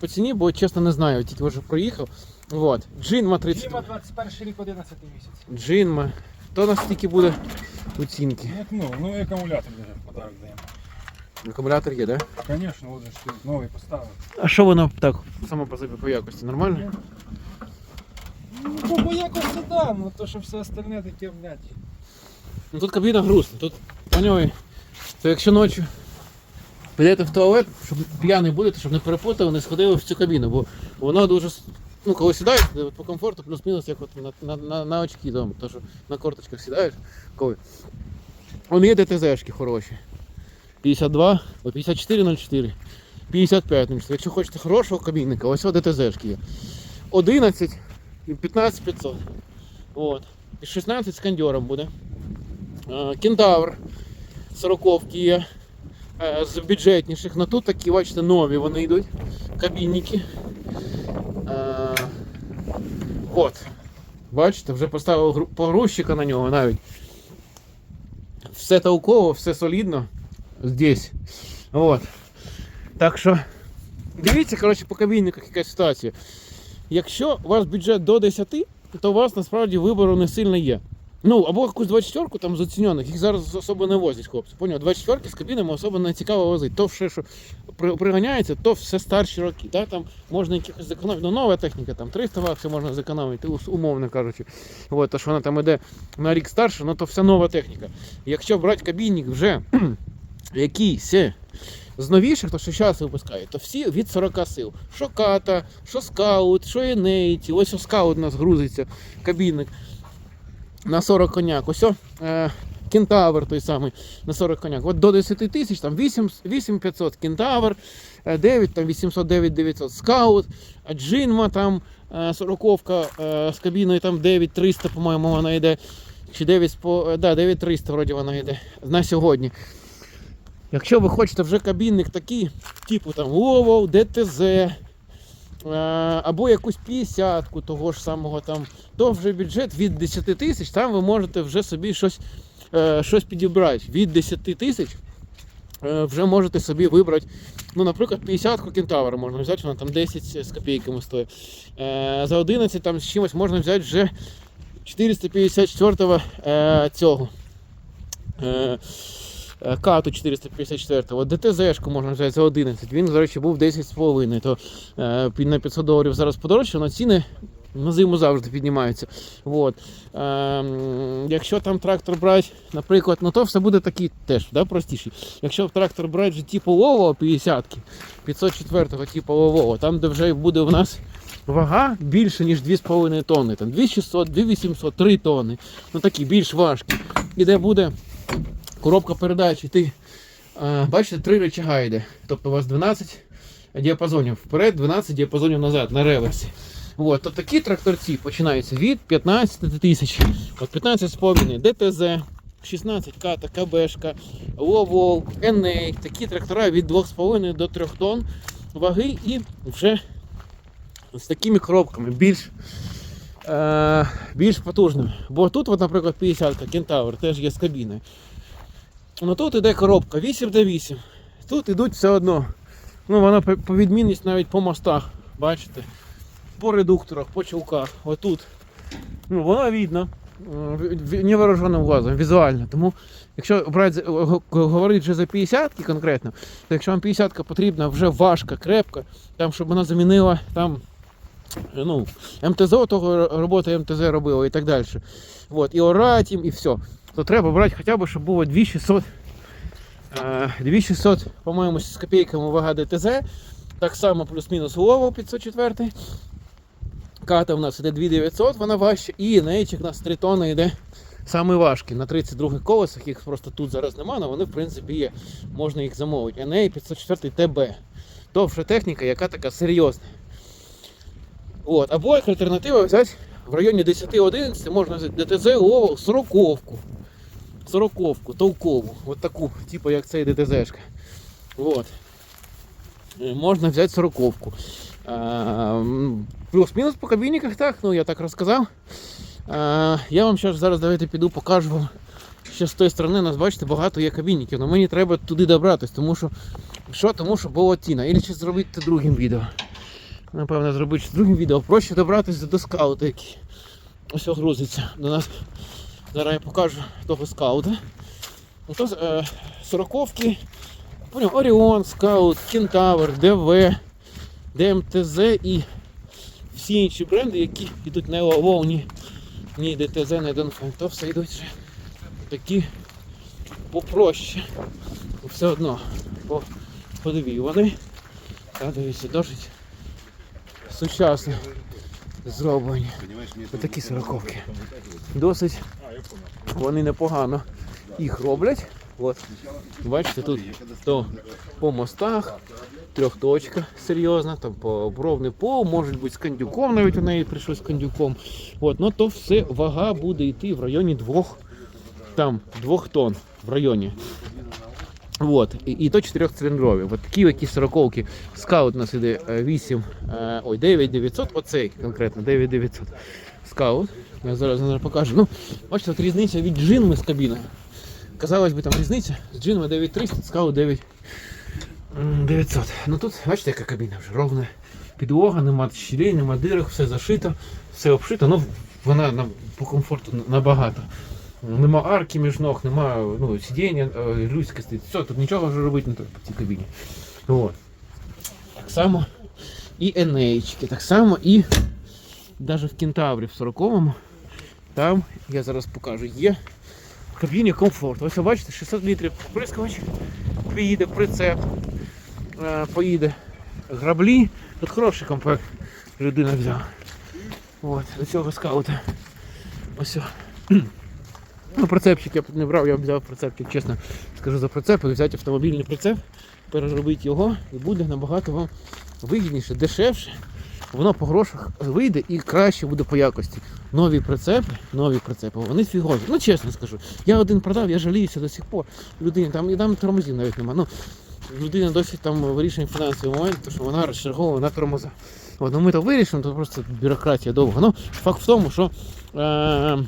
по ціні, бо чесно не знаю, тільки вже проїхав. Вот. Джинма 30. Діма 21 рік 11 місяць. Джинма. То у нас тільки буде оцінки. Як ну, ну і акумулятор даже в подарок даємо. Акумулятор є, так? Да? Звісно, от же ж ти новий поставив. А що воно так само по собі по якості? Нормально? Ну, то по якості да, ну то що все остальне таке, блядь. Ну тут кабіна грустна, тут паньові, то якщо ночі підете в туалет, щоб п'яний будете, щоб не перепутали, не сходили в цю кабіну, бо воно дуже. Ну, коли сідаєш, по комфорту плюс-мінус, як от на, на, на, на очки дома, то що на корточках сідаєш, коли. Вон є ДТЗшки хороші. 52, 5404, 5504. Якщо хочете хорошого кабінника, ось о ДТЗшки є. 11 і 15500. От. І 16 з кондьором буде. Е, Кентавр 40 є. Е, З бюджетніших. Ну тут такі, бачите, нові вони йдуть. Кабінники. Е, От. Бачите, вже поставив погрузчика на нього навіть. Все толково, все солідно. Здесь. От. Так що. Дивіться, коротше, по кабінниках яка ситуація. Якщо у вас бюджет до 10, то у вас насправді вибору не сильно є. Ну, або якусь 24-ку там з оцінених, їх зараз особо не возять, хлопці. Поняв, 24-ки з кабінами особо не цікаво возити. То все, що при- приганяється, то все старші роки. Да? Там можна якихось зекономити. Ну, нова техніка, там 300 баксів можна зекономити, умовно кажучи. От, то що вона там іде на рік старше, ну то все нова техніка. Якщо брати кабінник вже якийсь з новіших, то що зараз випускають, то всі від 40 сил. Що ката, що скаут, що енейті. Ось скаут у нас грузиться, кабінник на 40 коняк. Ось е, кентавр той самий на 40 коняк. От до 10 тисяч, там 8, 8500 кентавр, е, 9, там 800, 9 900 скаут, а джинма там е, 40 е, з кабіною там 9300, по-моєму, вона йде. Чи 9, е, да, 9300 вроді вона йде на сьогодні. Якщо ви хочете вже кабінник такий, типу там Ловов, ДТЗ, е, або якусь 50-ку того ж самого там, то вже бюджет від 10 тисяч, там ви можете вже собі щось, е, щось підібрати. Від 10 тисяч е, вже можете собі вибрати, ну, наприклад, 50-ку кентавра можна взяти, вона там 10 з копійками стоїть. Е, за 11 там з чимось можна взяти вже 454 е, цього. Е, Кату 454, ДТЗ-шку можна взяти за 11. Він, до речі, був 10,5. То е, на 500 доларів зараз подорожче, але ціни на зиму завжди піднімаються. От. Е, якщо там трактор брати, наприклад, ну то все буде такий теж да, простіший. Якщо трактор брати вже типу Лового 50 504-го типу Лового, там де вже буде в нас вага більше, ніж 2,5 тонни. Там 2600, 2800, 3 тонни. Ну такі більш важкі. І де буде коробка передач, і ти е, бачите, три рычага йде. Тобто у вас 12 діапазонів вперед, 12 діапазонів назад на реверсі. От, то такі тракторці починаються від 15 тисяч. От 15,5 ДТЗ, 16 ката, КБшка, Ловол, Еней. Такі трактора від 2,5 до 3 тонн ваги і вже з такими коробками більш, е, більш потужними. Бо тут, от, наприклад, 50-ка Кентавр теж є з кабіною. Ну тут іде коробка 8 до 8. Тут ідуть все одно. Ну вона по відмінність навіть по мостах, бачите? По редукторах, по чулках. Отут. Ну, воно видно. в- Невооруженим глазом, візуально. Тому, якщо брати, говорити вже за 50 конкретно, то якщо вам 50 потрібна вже важка, крепка, там, щоб вона замінила там. Ну, МТЗ, того роботи МТЗ робила і так далі. От, і орать їм, і все то треба брати хоча б, щоб було 2600, е, 2600, по-моєму, з копійками вага ДТЗ. Так само плюс-мінус Лово 504. Ката в нас іде 2900, вона важча. І нейчик у нас 3 тонни йде саме важкий. На 32 колесах, їх просто тут зараз немає, але вони в принципі є. Можна їх замовити. NA 504 ТБ. Довша техніка, яка така серйозна. От. Або як альтернатива взяти в районі 10-11 можна взяти ДТЗ 40 сороковку, толкову, от таку, типу як цей ДТЗшка. Вот. Е, Можна взяти сороковку. Плюс-мінус по кабінниках, так, ну я так розказав. А, я вам зараз, зараз давайте піду покажу вам. Ще з тої сторони нас бачите, багато є кабінників, але мені треба туди добратися, тому що що, тому що була ціна. Ілі ще зробити другим відео. Напевно, зробити з другим відео. Проще добратися до скаута, який ось грузиться до нас. Зараз я покажу того скаута. Ото е, сороковки, Оріон, Скаут, Кентавр, ДВ, ДМТЗ і всі інші бренди, які йдуть не ОВО, ні, ДТЗ, не Донфен, то все йдуть вже такі попроще. Все одно по, подиві вони. Та дивіться, досить сучасно зроблені. Отакі сороковки. Досить вони непогано їх роблять. От. Бачите, тут то по мостах, трьохточка серйозна, там по бровний пол, може бути з кандюком, навіть у неї прийшлось з кандюком. От, ну то все вага буде йти в районі двох, там, двох тонн в районі. От, і, і то чотирьохциліндрові. От такі якісь сороковки. Скаут у нас іде е, 8, е, ой, 9900, оцей конкретно 9900. Скаут. Я зараз, зараз покажу. Ну, бачите, от різниця від джинми з кабіною. Казалось би, там різниця. З джинми 9300, скаут 9900. Ну тут, бачите, яка кабіна вже ровна підлога, нема щілей, нема дирок, все зашито, все обшито. Ну, вона на, по комфорту набагато. Нема арки між ног, нема ну, сидіння, е, людське стоїть. Все, тут нічого вже робити не треба по цій кабіні. От. Так само і енейчики, так само і навіть в кентаврі в 40-му, там, я зараз покажу, є в кабіні комфорт. Ось ви бачите, 600 літрів прискувач, поїде прицеп, е, поїде граблі. Тут хороший комплект людина взяла. От, до цього скаута. Ось. Ну, прицепчик я б не брав, я б взяв прицепчик, чесно скажу за прицеп, взяти автомобільний прицеп, переробити його і буде набагато вам вигідніше, дешевше. Воно по грошах вийде і краще буде по якості. Нові прицепи, нові прицепи, вони фігові. Ну чесно скажу. Я один продав, я жаліюся до сих пор. Людині там і там тормозів навіть немає. Ну, людина досі там вирішує фінансовий момент, тому що вона розчерговує на тормоза. От, ну ми то вирішимо, то просто бюрократія довго. Ну, факт в тому, що е-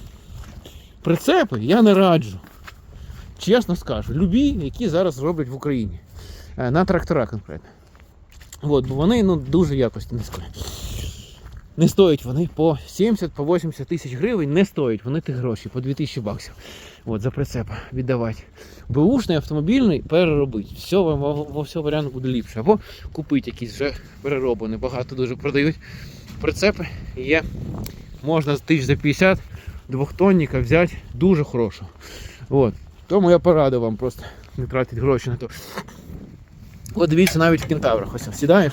прицепи я не раджу. Чесно скажу, любі, які зараз роблять в Україні. Е, На трактора конкретно. От, бо вони ну, дуже якості низької. Не стоять вони по 70 по 80 тисяч гривень, не стоять вони тих грошей, по 2000 баксів. От, за прицепа віддавати. Бушний автомобільний переробити. Все во, все варіанти буде ліпше. Або купити якісь вже перероблені. Багато дуже продають прицепи. Є. Можна тисяч за 50 двохтонника взяти дуже хорошого. От. Тому я порадив вам просто не тратити гроші на то. От дивіться, навіть в кентаврах ось сідаєш.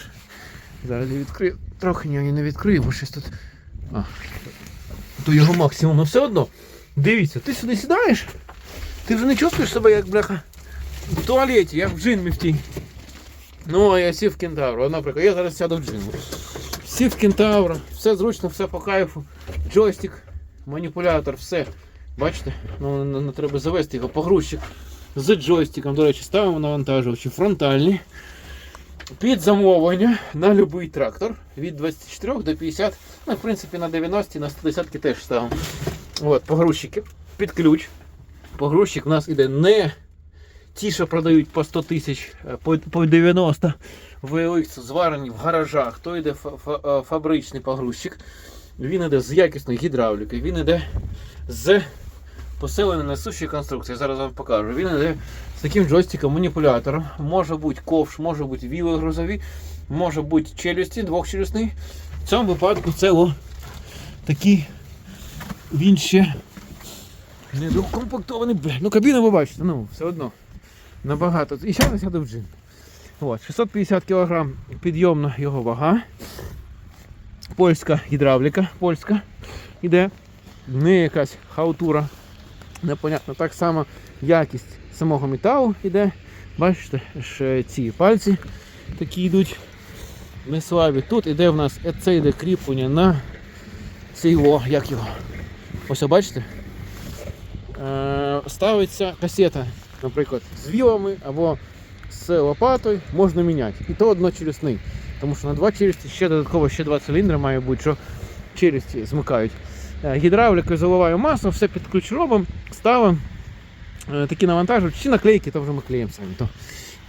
Зараз я відкрию. Трохи ні, не відкрию, бо щось тут. А, то його максимум, але все одно. Дивіться, ти сюди сідаєш, ти вже не чувствуєш себе як бляха в туалеті, як в джинмі в тій. Ну, а я сів в кентавру. Наприклад, я зараз сяду в джинму. Сів в кентавру, все зручно, все по кайфу. Джойстик, маніпулятор, все. Бачите? Ну, не, не треба завести його погрузчик з джойстиком. До речі, ставимо навантажувачі фронтальні. Під замовлення на будь-який трактор від 24 до 50, ну, в принципі, на 90 на 110 теж ставимо. От, погрузчики під ключ. Погрузчик у нас іде не ті, що продають по 100 тисяч, по, по 90 VLX зварені в гаражах. То йде фа- фа- фабричний погрузчик. Він іде з якісної гідравліки, він іде з посиленої несущої конструкції. Зараз вам покажу. Він іде з таким джойстиком маніпулятором. Може бути ковш, може бути віли грузові, може бути челюсті, двохчелюсний. В цьому випадку це о, такий він ще не докомплектований. Ну кабіна ви бачите, ну все одно. Набагато. І ще не в джин. От, 650 кг підйомна його вага. Польська гідравліка, польська іде. Не якась хаутура. Непонятно. Так само якість самого металу іде. Бачите, ще ці пальці такі йдуть. Не слабі. Тут іде в нас е, це йде кріплення на цей о, як його. Ось бачите? Е, ставиться касета, наприклад, з вілами або з лопатою можна міняти. І то одночелюсний. Тому що на два челюсті ще додатково ще два циліндри має бути, що челюсті змикають. Е, Гідравлікою заливаю масло, все під ключ робимо, ставимо. Е, Такі навантажують, чи наклейки, то вже ми клеїмо самі. То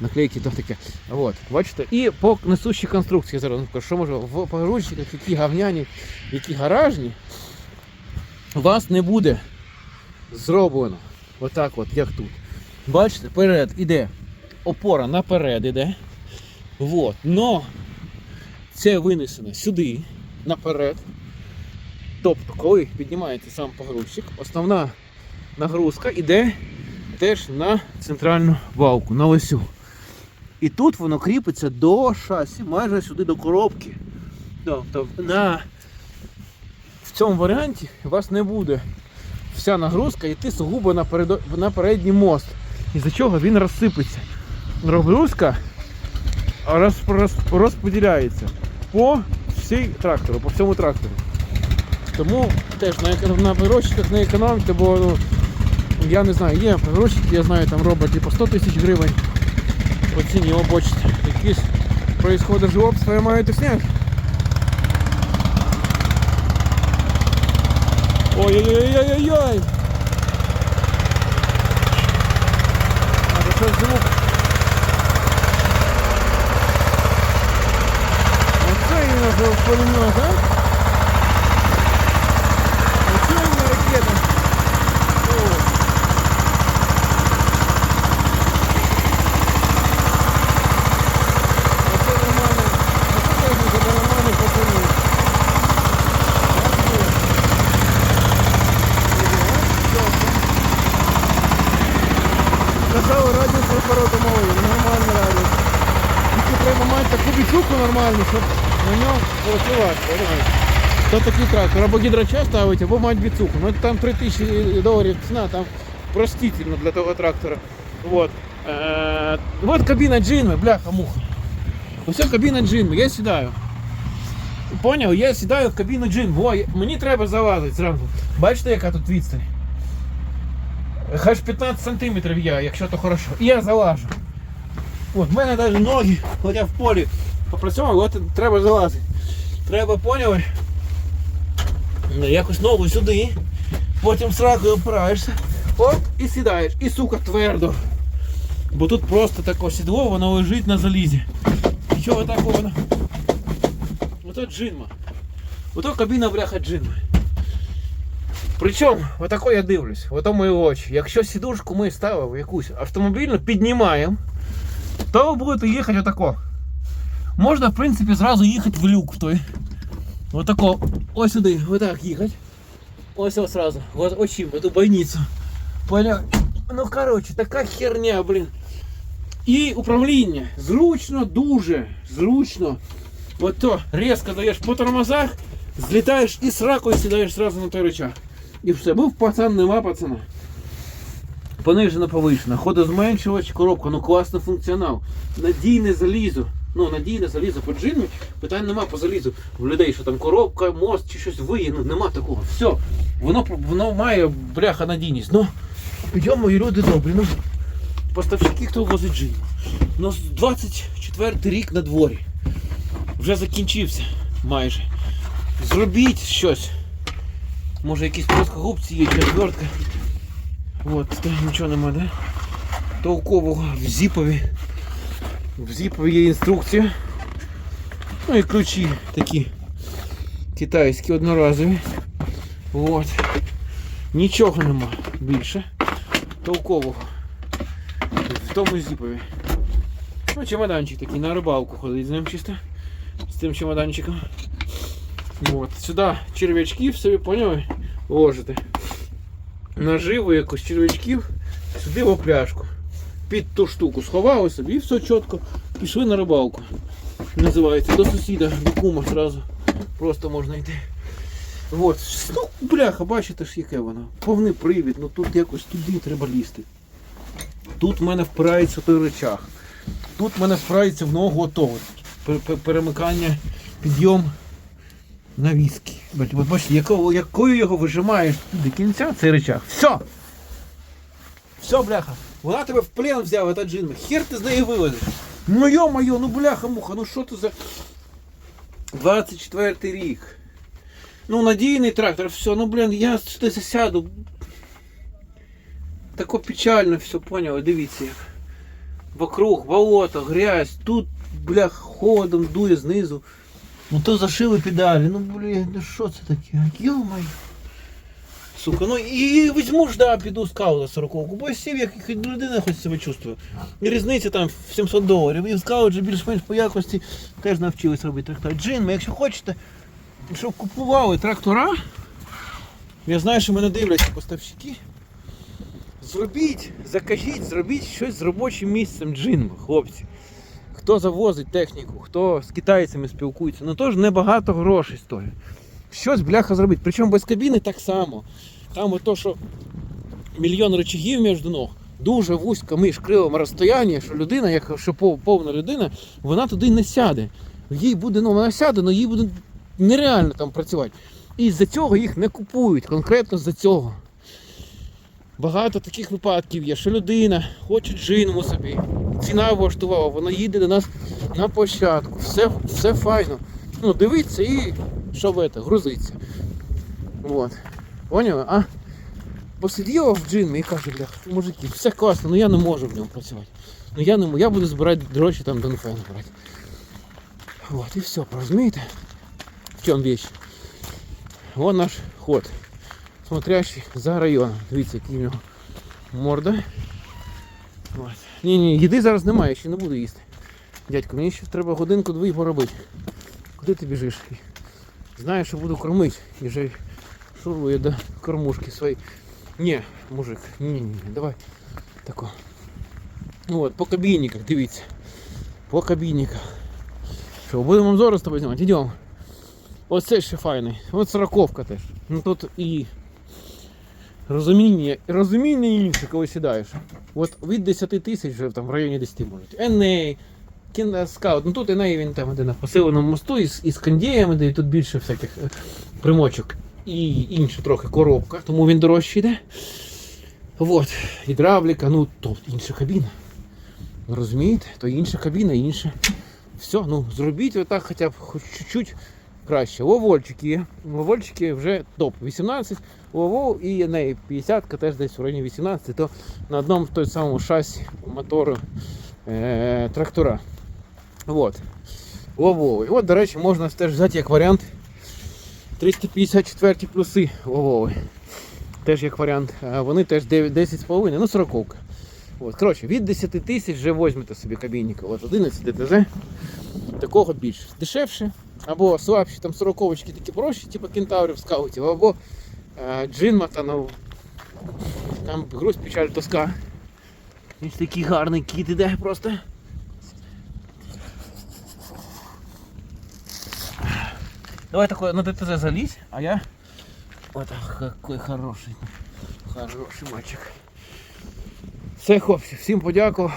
наклейки то таке. От, бачите? І по несущій конструкції зараз що може в погрузчиках, які гавняні, які гаражні, у вас не буде зроблено. Отак от, як тут. Бачите, перед іде опора наперед іде. Вот. Но це винесено сюди, наперед. Тобто, коли піднімається сам погрузчик, основна нагрузка йде теж на центральну балку, на осю. І тут воно кріпиться до шасі, майже сюди до коробки. Тобто на... в цьому варіанті у вас не буде вся нагрузка йти сугубо на, передо... на передній мост. Із-за чого він розсипеться. Нагрузка роз... роз... розподіляється по всій трактору, по всьому трактору. Тому теж на, на погрузчиках не економте, бо ну, я не знаю, є погрузчики, я знаю, там роблять по 100 тисяч гривень по ціні, о, бачите, якісь происходи жлобства я маю сняти. Ой-ой-ой-ой-ой! А це щось звук. Оце іменно за пулемет, а? Оце іменно ракета. О. Оце нормально. Оце техніка, де нормально пацани. Казали радіус препарату малий, нормально радіус. Тільки треба мати таку бічуку нормальну, щоб на ньому працювати? То такий трактор, або гідроча ставить, або мати біцуху. Ну там 3000 доларів ціна, там простительно для того трактора. Вот. Е, вот кабіна джинми, бляха-муха. Ось кабіна джинми, я сідаю. Поняв? Я сідаю в кабіну джин. Во, мені треба залазити зразу. Бачите, яка тут відстань? Хай ж 15 сантиметрів я, якщо то хорошо. І я залажу. От, в мене навіть ноги, хоча в полі попрацював, от треба залазити. Треба, поняли? Ну, Якось ногу сюди, потім сракою опираєшся, оп, і сідаєш. І сука твердо. Бо тут просто таке сідло, воно лежить на залізі. Нічого такого. Ото джинма. Ото кабіна бляха джинма. Причому, отако я дивлюсь, ото мої очі. Якщо сідушку ми ставимо якусь автомобільну, піднімаємо, то ви будете їхати отако. Можна, в принципі, зразу їхати в люк в той. Отако, ось сюди, отак їхати. Ось ось сразу. Вот очим, в эту бойницу. Понял? Ну коротше, така херня, блін. І управління. Зручно, дуже зручно. От то різко даєш по тормозах, злітаєш і сракою сідаєш сразу на той рычаг. І все, був пацан, нема пацана. Понижена повишена, ходозменшувач, коробка, ну класний функціонал. Надійне залізо. Ну, надійне залізо джину, питань нема по залізу. В людей, що там коробка, мост чи щось виє, ну нема такого. Все. Воно, воно має бляха надійність. Ну, йдемо, мої люди добрі. Ну, поставщики, хто возить джин. Ну, 24 рік на дворі. Вже закінчився майже. Зробіть щось. Може якісь плоскогубці є, чи отвертка. От, та нічого нема, да? Толкового в зіпові. В зіпові є інструкція. Ну і ключі такі китайські одноразові. От. Нічого нема більше. Толкового. В тому зіпові. Ну, чемоданчик такий на рибалку ходить з ним чисто. З тим чемоданчиком. От. Сюди черв'ячків собі, поняли? Ложите. Наживу якось черв'ячків сюди в пляшку. Під ту штуку сховали собі і все чітко. Пішли на рибалку. Називається до сусіда, до кума одразу. Просто можна йти. От. Ну, бляха, бачите ж яке воно. Повний привід, ну тут якось туди треба лізти. Тут в мене впирається той речах. Тут в мене впирається в ногу ото. от. Пер- пер- Перемикання, підйом на. Бачите, бачите, якого, якою його вижимаєш до кінця, цей речах. Все! Все, бляха. Вона тебе в плен взяла, та джинма. Хер ти з неї вилазиш. Ну йо-моє, ну бляха муха, ну що це за 24 рік. Ну надійний трактор, все, ну блін, я сюди засяду. Тако печально все, поняли, дивіться як. вокруг болото, грязь, тут, бля, холодом дує знизу. Ну то зашили педалі, ну блін, ну що це таке? Йо-моє. Сука, ну і візьму ж, да, піду скаут за 40 бо сів, як людина хоч себе чувствую. І різниця там в 700 доларів. І в скаут же більш-менш по якості теж навчились робити трактор. Джин, якщо хочете, щоб купували трактора, я знаю, що мене дивляться поставщики. Зробіть, закажіть, зробіть щось з робочим місцем джинма, хлопці. Хто завозить техніку, хто з китайцями спілкується, ну теж небагато грошей стоїть. Щось бляха зробити. Причому без кабіни так само. Там ото, що мільйон речагів між ног, дуже вузько між кривим розстояння, що людина, як що повна людина, вона туди не сяде. Їй буде, ну вона сяде, але їй буде нереально там працювати. І з-за цього їх не купують, конкретно з-за цього. Багато таких випадків є, що людина хоче джинму собі, ціна влаштувала, вона їде до нас на площадку, все, все файно. Ну, дивиться і що в це, грузиться. Вот. Поняли? А? Посиділа в джинмі і каже, бля, мужики, все класно, ну я не можу в ньому працювати. Ну я не я буду збирати гроші там до НФН брати. Вот, і все, розумієте? В чому вещь? Вон наш ход. Смотрящий за районом. Дивіться, який в нього морда. От. Ні, ні, їди зараз немає, ще не буду їсти. Дядько, мені ще треба годинку-дві поробити. Куди ти біжиш? Знаєш, що буду кормити. І вже шурую до кормушки своєї. Ні, мужик, ні, ні, ні, давай. Тако. Ну от, по кабінниках, дивіться. По кабінниках. Що, будемо обзори з тобою знімати? Йдемо. Оце ще файний. От сороковка теж. Ну тут і розуміння, розуміння інше, коли сідаєш. От від 10 тисяч вже там в районі 10 можуть. Еней, Кінда скаут. Ну тут Еней він там іде на посиленому мосту із, із кондіями, де тут більше всяких е, примочок. І інша трохи коробка, тому він дорожче йде. От, гідравліка, ну то інша кабіна. Розумієте? То інша кабіна, інша. Все, ну зробіть отак хоча б хоч чуть-чуть краще. Ловольчики є. Ловольчики вже топ. 18 ловол і неї 50 теж десь в районі 18, то на одному той самому шасі мотору е- трактора. Вот. Лововий. От, до речі, можна теж взяти як варіант 354 плюси лововий. Теж як варіант. Вони теж 10,5, ну 40. От, коротше, від 10 тисяч вже візьмете собі кабінника. От 11 ДТЗ. Такого більше. Дешевше. Або слабші, там 40 такі прощі, типу кентаврів скаутів, або е, джинмата, ну, там груз печаль тоска. Ось такий гарний кіт іде просто. Давай такой на ДТЗ залізь, а я... Вот какой хороший. Хороший мальчик. Все, хлопці, всім подякував.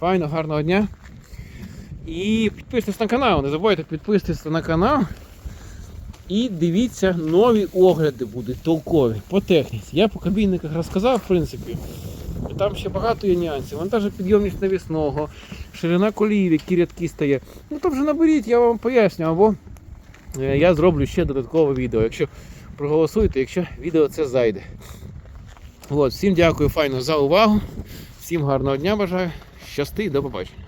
Файно, гарного дня. І підписуйтесь на канал, не забувайте підписуватися на канал. І дивіться, нові огляди будуть толкові по техніці. Я по кабінниках розказав, в принципі. Там ще багато є нюансів. Вантажопідйомність навісного, ширина коліїв, які рядки стає. Ну то вже наберіть, я вам поясню, або я зроблю ще додаткове відео, якщо проголосуєте, якщо відео це зайде. От, всім дякую файно за увагу. Всім гарного дня бажаю. Щасти, до побачення.